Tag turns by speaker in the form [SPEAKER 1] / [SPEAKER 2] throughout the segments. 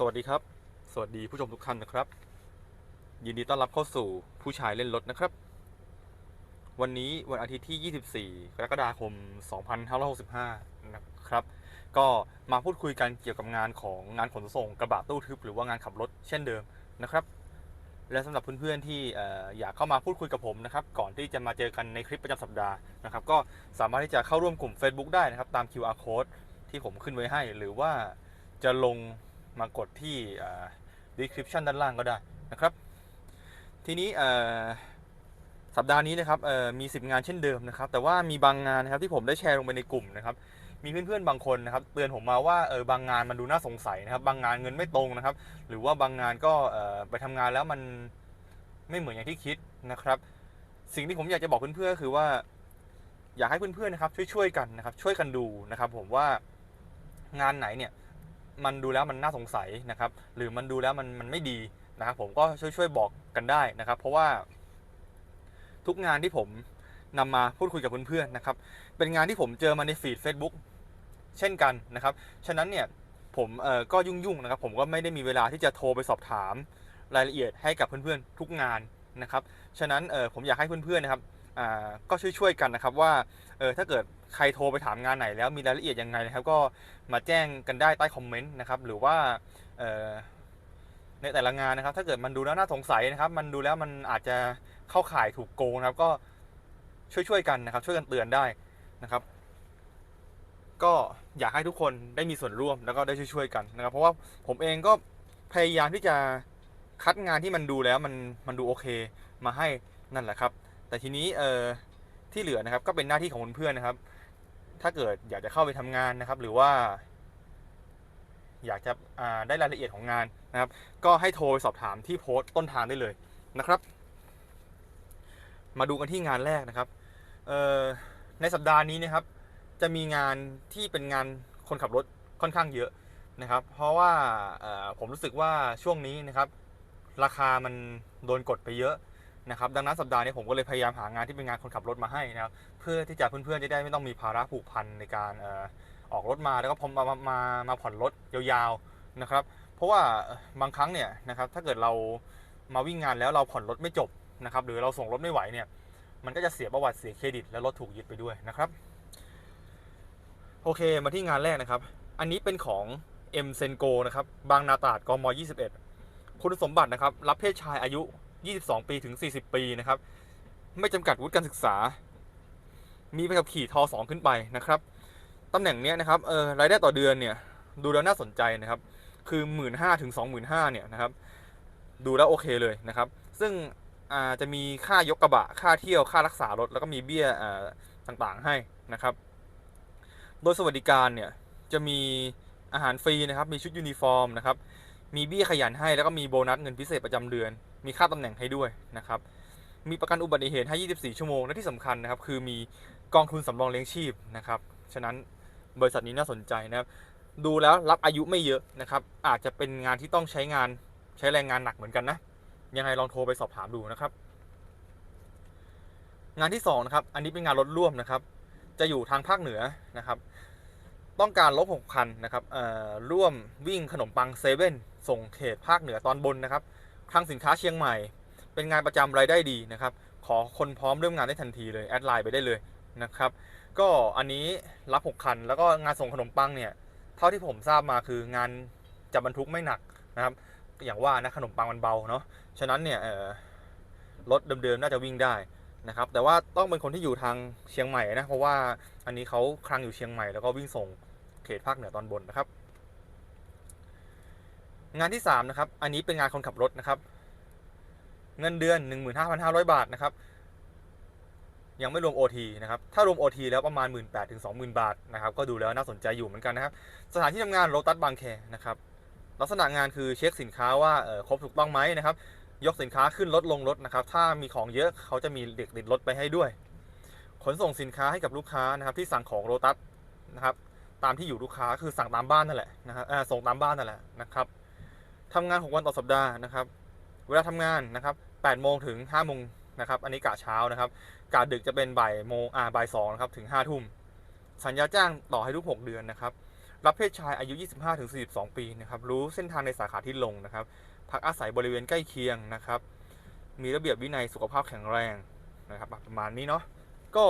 [SPEAKER 1] สวัสดีครับ สวัสดีผู้ชมทุกท่านนะครับ ยินดีต้อนรับเข้าสู่ผู้ชายเล่นรถนะครับ วันนี้วันอาทิตย์ที่ 24 กรกฎาคม 2565 นะครับ ก็มาพูดคุยกันเกี่ยวกับงานของงานขนส่งกระบะตู้ทึบหรือว่างานขับรถเช่นเดิมนะครับ และสำหรับเพื่อนๆที่เอ่ออยากเข้ามาพูดคุยกับผมนะครับ ก่อนที่จะมาเจอกันในคลิปประจำสัปดาห์นะครับ ก็สามารถที่จะเข้าร่วมกลุ่ม Facebook ได้นะครับ ตาม QR code ที่ผมขึ้นไว้ให้ หรือว่าจะลง มากดที่ description ด้านล่างก็ได้นะครับ ทีนี้สัปดาห์นี้นะครับมี 10 งานเช่นเดิมนะครับ แต่ว่ามีบางงานนะครับที่ผมได้แชร์ลงไปในกลุ่มนะครับ มีเพื่อนๆบางคนนะครับเตือนผมมาว่าเออบางงานมันดูน่าสงสัยนะครับ บางงานเงินไม่ตรงนะครับ หรือว่าบางงานก็ไปทำงานแล้วมันไม่เหมือนอย่างที่คิดนะครับ สิ่งที่ผมอยากจะบอกเพื่อนๆก็คือว่า อยากให้เพื่อนๆนะครับช่วยๆกันนะครับ ช่วยกันดูนะครับ ผมว่างานไหนเนี่ย มันดูแล้วมันน่าสงสัยนะครับ หรือมันดูแล้วมันมันไม่ดีนะครับ ผมก็ช่วยช่วยบอกกันได้นะครับ เพราะว่า ทุกงานที่ผมนำมาพูดคุยกับเพื่อนๆนะครับ เป็นงานที่ผมเจอมาในฟีด Facebook เช่นกันนะครับ ฉะนั้นเนี่ยผมเอ่อก็ยุ่งๆนะครับ ผมก็ไม่ได้มีเวลาที่จะโทรไปสอบถามรายละเอียดให้กับเพื่อนๆทุกงานนะครับ ฉะนั้นเออผมอยากให้เพื่อนๆนะครับ ก็ช่วยๆกันนะครับว่าเออถ้าเกิดใครโทรไปถามงานไหนแล้วมีรายละเอียดยังไงนะครับ ก็มาแจ้งกันได้ใต้คอมเมนต์นะครับหรือว่าในแต่ละงานนะครับ ถ้าเกิดมันดูแล้วน่าสงสัยนะครับ มันดูแล้วมันอาจจะเข้าข่ายถูกโกงนะครับ ก็ช่วยๆกันนะครับ ช่วยกันเตือนได้นะครับ ก็อยากให้ทุกคนได้มีส่วนร่วมแล้วก็ได้ช่วยๆกันนะครับ เพราะว่าผมเองก็พยายามที่จะคัดงานที่มันดูแล้วมันมันดูโอเค มาให้นั่นแหละครับ แต่ทีนี้เออที่เหลือนะครับก็เป็นหน้าที่ของเพื่อนๆนะครับ ถ้าเกิดอยากจะเข้าไปทำงานนะครับ หรือว่า อยากจะได้รายละเอียดของงานนะครับ ก็ให้โทรสอบถามที่โพสต์ต้นทางได้เลยนะครับ มาดูกันที่งานแรกนะครับในสัปดาห์นี้นะครับ จะมีงานที่เป็นงานคนขับรถค่อนข้างเยอะนะครับ เพราะว่าผมรู้สึกว่าช่วงนี้นะครับ ราคามันโดนกดไปเยอะ นะครับดังนั้นสัปดาห์นี้ผมก็เลยพยายามหางานที่เป็นงานคนขับรถมาให้นะครับเพื่อที่จะเพื่อนๆจะได้ไม่ต้องมีภาระผูกพันในการออกรถมาแล้วก็พอมามามามาผ่อนรถยาวๆนะครับ เพราะว่าบางครั้งเนี่ยนะครับถ้าเกิดเรามาวิ่งงานแล้วเราผ่อนรถไม่จบนะครับหรือเราส่งรถไม่ไหวเนี่ยมันก็จะเสียประวัติเสียเครดิต และรถถูกยึดไปด้วยนะครับโอเคมาที่งานแรกนะครับ อันนี้เป็นของ M s e n g o นะครับบางนาตราดกม 21 คุณสมบัตินะครับ รับเพศชายอายุ 22 ปีถึง 40 ปีนะครับ ไม่จำกัดวุฒิการศึกษา มีใบขับขี่ทอ2ขึ้นไปนะครับตำแหน่งเนี้ยนะครับเออรายได้ต่อเดือนเนี่ยดูแล้วน่าสนใจนะครับ คือ 1 5ื่นถึง25,000เนี่ยนะครับ ดูแล้วโอเคเลยนะครับ ซึ่งอาจะมีค่ายกกระบะ ค่าเที่ยว ค่ารักษารถ แล้วก็มีเบี้ยต่างๆให้นะครับ โดยสวัสดิการเนี่ยจะมีอาหารฟรีนะครับ มีชุดยูนิฟอร์มนะครับ มีเบี้ยขยันให้แล้วก็มีโบนัสเงินพิเศษประจำเดือน มีค่าตำแหน่งให้ด้วยนะครับ มีประกันอุบัติเหตุให้ 24 ชั่วโมง และที่สำคัญนะครับ คือมีกองทุนสำรองเลี้ยงชีพนะครับ ฉะนั้นบริษัทนี้น่าสนใจนะครับ ดูแล้วรับอายุไม่เยอะนะครับ อาจจะเป็นงานที่ต้องใช้งานใช้แรงงานหนักเหมือนกันนะ ยังไงลองโทรไปสอบถามดูนะครับ งานที่สองนะครับ อันนี้เป็นงานรถร่วมนะครับ จะอยู่ทางภาคเหนือนะครับ ต้องการรถหกคันนะครับอ่อร่วมวิ่งขนมปังเซเว่นส่งเขตภาคเหนือตอนบนนะครับคลังสินค้าเชียงใหม่ เป็นงานประจำรายได้ดีนะครับ ขอคนพร้อมเริ่มงานได้ทันทีเลยแอดไลน์ไปได้เลยนะครับก็อันนี้รับ 6 คัน แล้วก็งานส่งขนมปังเนี่ยเท่าที่ผมทราบมาคืองานจะบรรทุกไม่หนักนะครับ อย่างว่านะขนมปังมันเบาเนาะฉะนั้นเนี่ยรถเดิมๆน่าจะวิ่งได้นะครับ แต่ว่าต้องเป็นคนที่อยู่ทางเชียงใหม่นะเพราะว่าอันนี้เขาคลังอยู่เชียงใหม่แล้วก็วิ่งส่งเขตภาคเหนือตอนบนนะครับ งานที่สามนะครับ อันนี้เป็นงานคนขับรถนะครับ เงินเดือน 15,500 บาทนะครับ ยังไม่รวม OT นะครับ ถ้ารวม OT แล้วประมาณ 18,000ถึง20,000 บาทนะครับ ก็ดูแล้วน่าสนใจอยู่เหมือนกันนะครับ สถานที่ทำงานโ o ตัสบางแคนะครับ ลักษณะงานคือเช็คสินค้าว่าเออครบถูกต้องไหมนะครับ ยกสินค้าขึ้นรถลงรถนะครับ ถ้ามีของเยอะเขาจะมีเด็กติดรถไปให้ด้วย ขนส่งสินค้าให้กับลูกค้านะครับ ที่สั่งของโ o ตัสนะครับ ตามที่อยู่ลูกค้าคือสั่งตามบ้านนั่นแหละนะครับส่งตามบ้านนั่นแหละนะครับ ทำงาน 6 วันต่อสัปดาห์นะครับ เวลาทำงานนะครับ8โมงถึง5โมงนะครับ อันนี้กะเช้านะครับกะดึกจะเป็นบ่ายโมงอ่าบ่ายสองนะครับถึง5ทุ่ม สัญญาจ้างต่อให้ทุก 6 เดือนนะครับ รับเพศชายอายุ 25-42 ปีนะครับ รู้เส้นทางในสาขาที่ลงนะครับ พักอาศัยบริเวณใกล้เคียงนะครับ มีระเบียบวินัยสุขภาพแข็งแรงนะครับประมาณนี้เนาะ ก็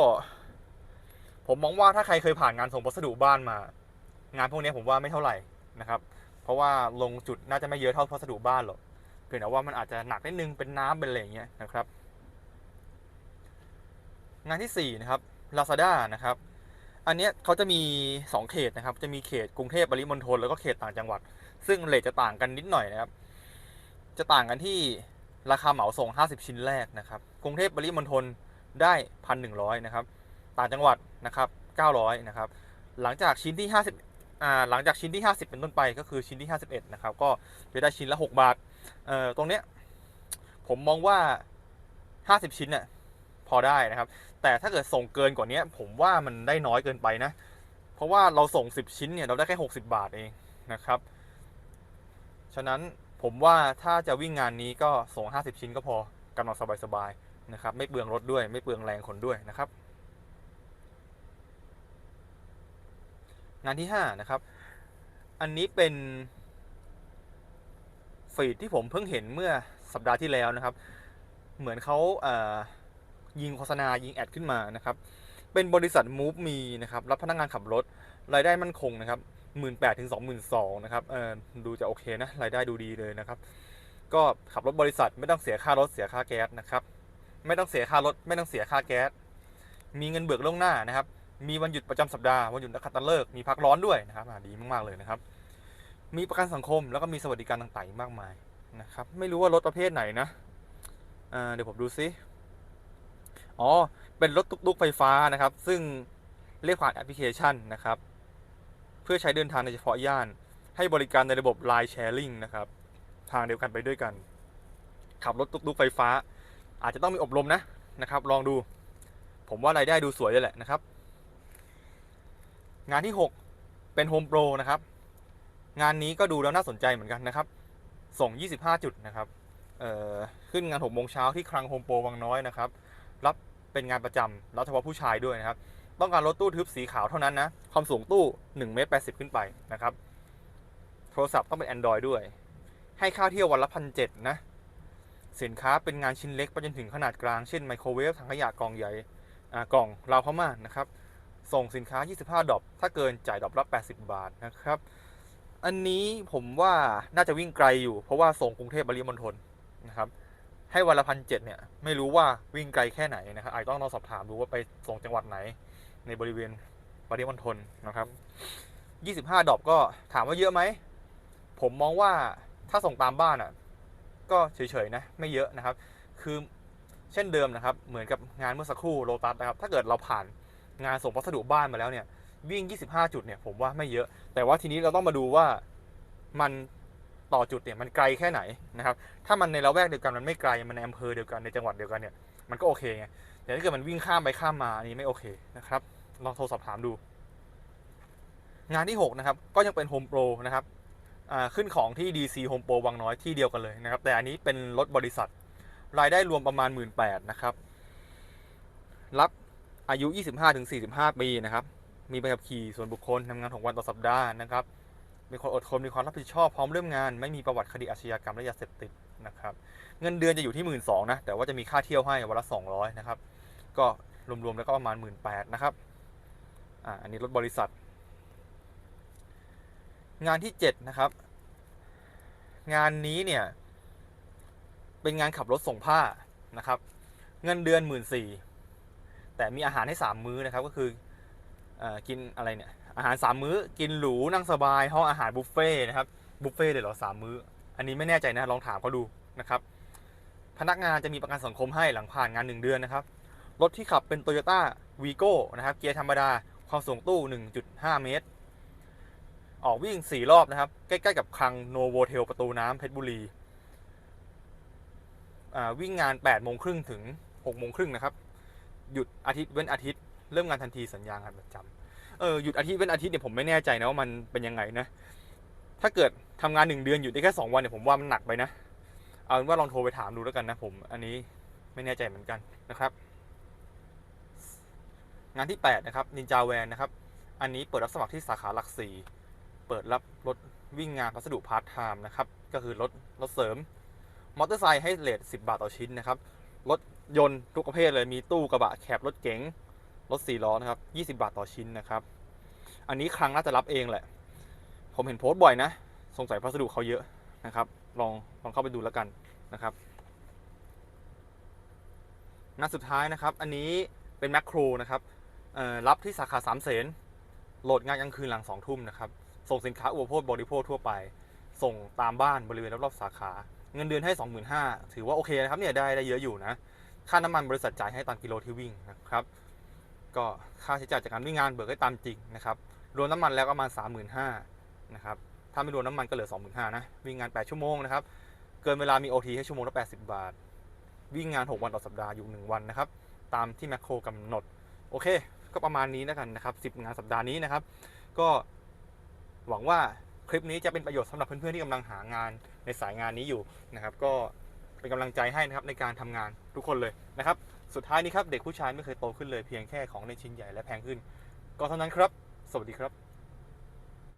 [SPEAKER 1] ผมมองว่าถ้าใครเคยผ่านงานส่งพัสดุบ้านมา งานพวกนี้ผมว่าไม่เท่าไหร่นะครับ ราะว่าลงจุดน่าจะไม่เยอะเท่าพัสดุบ้านหรอกเพียงแต่ว่ามันอาจจะหนักนิดนึงเป็นน้ำเป็นอะไรอย่างเงี้ยนะครับ งานที่ 4 นะครับ Lazada นะครับ อันเนี้ยเขาจะมี 2 เขตนะครับ จะมีเขตกรุงเทพปริมณฑลแล้วก็เขตต่างจังหวัด ซึ่งเลทจะต่างกันนิดหน่อยนะครับ จะต่างกันที่ราคาเหมาส่ง 50 ชิ้นแรกนะครับ กรุงเทพปริมณฑลได้1,100นะครับ ต่างจังหวัดนะครับ900นะครับ หลังจากชิ้นที่ 50 หลังจากชิ้นที่ 50 เป็นต้นไปก็คือชิ้นที่ 51 นะครับ ก็จะได้ชิ้นละ 6 บาทตรงเนี้ยผมมองว่า 50 ชิ้นน่ะพอได้นะครับ แต่ถ้าเกิดส่งเกินกว่านี้ผมว่ามันได้น้อยเกินไปนะ เพราะว่าเราส่ง 10 ชิ้นเนี่ยเราได้แค่ 60 บาทเองนะครับ ฉะนั้นผมว่าถ้าจะวิ่งงานนี้ก็ส่ง 50 ชิ้นก็พอกำลังสบายๆนะครับ ไม่เปลืองรถด้วย ไม่เปลืองแรงคนด้วยนะครับ งานที่ 5 นะครับ อันนี้เป็นฟีดที่ผมเพิ่งเห็นเมื่อสัปดาห์ที่แล้วนะครับ เหมือนเขาเยิงโฆษณายิงแอดขึ้นมานะครับ เป็นบริษัท Move Me นะครับ รับพนักงานขับรถ รายได้มั่นคงนะครับหมื่นแปดถึงสองหมื่นสองนะครับเออดูจะโอเคนะ รายได้ดูดีเลยนะครับ ก็ขับรถบริษัทไม่ต้องเสียค่ารถเสียค่าแก๊สนะครับ ไม่ต้องเสียค่ารถ ไม่ต้องเสียค่าแก๊ส มีเงินเบิกล่วงหน้านะครับ มีวันหยุดประจำสัปดาห์วันหยุดนักขัตฤกษ์มีพักร้อนด้วยนะครับดีมากๆเลยนะครับ มีประกันสังคมแล้วก็มีสวัสดิการต่างๆมากมายนะครับ ไม่รู้ว่ารถประเภทไหนนะเดี๋ยวผมดูซิอ๋อเป็นรถตุ๊กๆไฟฟ้านะครับ ซึ่งเรียกผ่านแอปพลิเคชันนะครับ เพื่อใช้เดินทางในเฉพาะย่าน ให้บริการในระบบ Line Sharing นะครับ ทางเดียวกันไปด้วยกัน ขับรถตุ๊กๆไฟฟ้า อาจจะต้องมีอบรมนะนะครับ ลองดู ผมว่ารายได้ดูสวยเลยแหละนะครับ งานที่ 6 เป็นโฮมโปรนะครับ งานนี้ก็ดูแล้วน่าสนใจเหมือนกันนะครับ ส่ง 25 จุดนะครับขึ้นงาน6โมงเช้าที่คลังโฮมโปรวังน้อยนะครับ รับเป็นงานประจำรับเฉพาะผู้ชายด้วยนะครับ ต้องการรถตู้ทึบสีขาวเท่านั้นนะ ความสูงตู้1เมตร80 ขึ้นไปนะครับ โทรศัพท์ต้องเป็น Android ด้วย ให้ค่าเที่ยววันละพันเนะ สินค้าเป็นงานชิ้นเล็กไปจนถึงขนาดกลาง เช่นไมโครเวฟถังขยะกล่องใหญ่กล่องราวพม่านะครับ ส่งสินค้า 25 ดอกถ้าเกินจ่ายดอกละ80 บาทนะครับ อันนี้ผมว่าน่าจะวิ่งไกลอยู่ เพราะว่าส่งกรุงเทพปริมณฑลนะครับ ให้วันละพันเเนี่ย ไม่รู้ว่าวิ่งไกลแค่ไหนนะครับอาจต้องลองสอบถามดูว่าไปส่งจังหวัดไหน ในบริเวณปริมณฑลนะครับ 25 ดอกก็ถามว่าเยอะไหม ผมมองว่าถ้าส่งตามบ้านอะ ก็เฉยๆนะ ไม่เยอะนะครับ คือเช่นเดิมนะครับ เหมือนกับงานเมื่อสักครู่โลตัสนะครับ ถ้าเกิดเราผ่าน งานส่งพัสดุบ้านมาแล้วเนี่ย วิ่ง 25 จุดเนี่ยผมว่าไม่เยอะ แต่ว่าทีนี้เราต้องมาดูว่ามันต่อจุดเนี่ยมันไกลแค่ไหนนะครับ ถ้ามันในละแวกเดียวกันมันไม่ไกล มันในอำเภอเดียวกันในจังหวัดเดียวกันเนี่ย มันก็โอเคไง แต่ถ้าเกิดมันวิ่งข้ามไปข้ามมาอันนี้ไม่โอเคนะครับ ลองโทรสอบถามดู งานที่ 6 นะครับ ก็ยังเป็นโฮมโปรนะครับขึ้นของที่ DC Home Pro วังน้อยที่เดียวกันเลยนะครับ แต่อันนี้เป็นรถบริษัท รายได้รวมประมาณ 1 8ื่นนะครับ รับ อายุ 25-45 ปีนะครับ มีใบขับขี่ส่วนบุคคลทำงาน6วันต่อสัปดาห์นะครับ มีคนอดทน มีความรับผิดชอบ พร้อมเริ่มงาน ไม่มีประวัติคดีอาชญากรรมและยาเสพติดนะครับ เงินเดือนจะอยู่ที่ 1 2ื่นนะ แต่ว่าจะมีค่าเที่ยวให้วันละ 200 นะครับ ก็รวมๆแล้วก็ประมาณ 1 8ื่นนะครับ อ่า อันนี้รถบริษัท งานที่ 7 นะครับ งานนี้เนี่ย เป็นงานขับรถส่งผ้านะครับ เงินเดือน 1 4ื่น แต่มีอาหารให้ 3 มื้อนะครับก็คืออกินอะไรเนี่ยอาหาร 3 มื้อกินหรูนั่งสบายห้องอาหารบุฟเฟ่ต์นะครับบุฟเฟ่ต์เลยเหรอสามมื้อ อันนี้ไม่แน่ใจนะลองถามเขาดูนะครับพนักงานจะมีประกันสังคมให้หลังผ่านงาน 1 เดือนนะครับรถที่ขับเป็น Toyota Vigo นะครับเกียร์ธรรมดาความสูงตู้ 1.5 เมตร ออกวิ่ง 4 รอบนะครับ ใกล้ๆกับคลังโนโวเทลประตูน้ำเพชรบุรีวิ่งงาน 8 โมงครึ่งถึง 6 โมงครึ่งนะครับ หยุดอาทิตย์เว้นอาทิตย์เริ่มงานทันทีสัญญางานประจำเออหยุดอาทิตย์เว้นอาทิตย์เนี่ยผมไม่แน่ใจนะว่ามันเป็นยังไงนะ ถ้าเกิดทำงาน1เดือนหยุดได้แค่2วันเนี่ยผมว่ามันหนักไปนะ เอาเป็นว่าลองโทรไปถามดูแล้วกันนะผม อันนี้ไม่แน่ใจเหมือนกันนะครับ งานที่ 8 นะครับนินจาแวนนะครับ อันนี้เปิดรับสมัครที่สาขาหลักสี่เปิดรับรถวิ่งงานพัสดุพาร์ทไทม์นะครับ ก็คือรถรถเสริม มอเตอร์ไซค์ให้เลท10 บาทต่อชิ้นนะครับ รถ ยนต์ทุกประเภทเลยมีตู้กระบะแคบรถเก๋งรถสี่ล้อนะครับ20 บาทต่อชิ้นนะครับ อันนี้ครั้งน่าจะรับเองแหละ ผมเห็นโพสต์บ่อยนะ สงสัยพัสดุเขาเยอะนะครับ ลองลองเข้าไปดูแล้วกันนะครับน้าสุดท้ายนะครับ อันนี้เป็นแมคโครนะครับรับที่สาขาสามเสนโหลดงานกลางคืนหลังสองทุ่มนะครับ ส่งสินค้าอุปโภคบริโภคทั่วไป ส่งตามบ้านบริเวณรอบๆสาขา เงินเดือนให้ 25,000ถือว่าโอเคนะครับเนี่ยได้ได้เยอะอยู่นะ ค่าน้ำมันบริษัทจ่ายให้ตามกิโลที่วิ่งนะครับ ก็ค่าใช้จ่ายจากการวิ่งงานเบิกให้ตามจริงนะครับ รวมน้ำมันแล้วประมาณ 35,000นะครับ ถ้าไม่รวมน้ำมันก็เหลือ 25,000นะ วิ่งงาน 8 ชั่วโมงนะครับ เกินเวลามี OT ให้ชั่วโมงละ 80 บาท วิ่งงาน 6 วันต่อสัปดาห์อยู่ 1 วันนะครับ ตามที่แมคโครกำหนด โอเค ก็ประมาณนี้แล้วกันนะครับ10 งานสัปดาห์นี้นะครับ ก็หวังว่าคลิปนี้จะเป็นประโยชน์สำหรับเพื่อนๆที่กำลังหางานในสายงานนี้อยู่นะครับ ก็เป็นกำลังใจให้นะครับในการทำงาน ทุกคนเลยนะครับ สุดท้ายนี้ครับเด็กผู้ชายไม่เคยโตขึ้นเลยเพียงแค่ของในชิ้นใหญ่และแพงขึ้น ก็เท่านั้นครับ สวัสดีครับ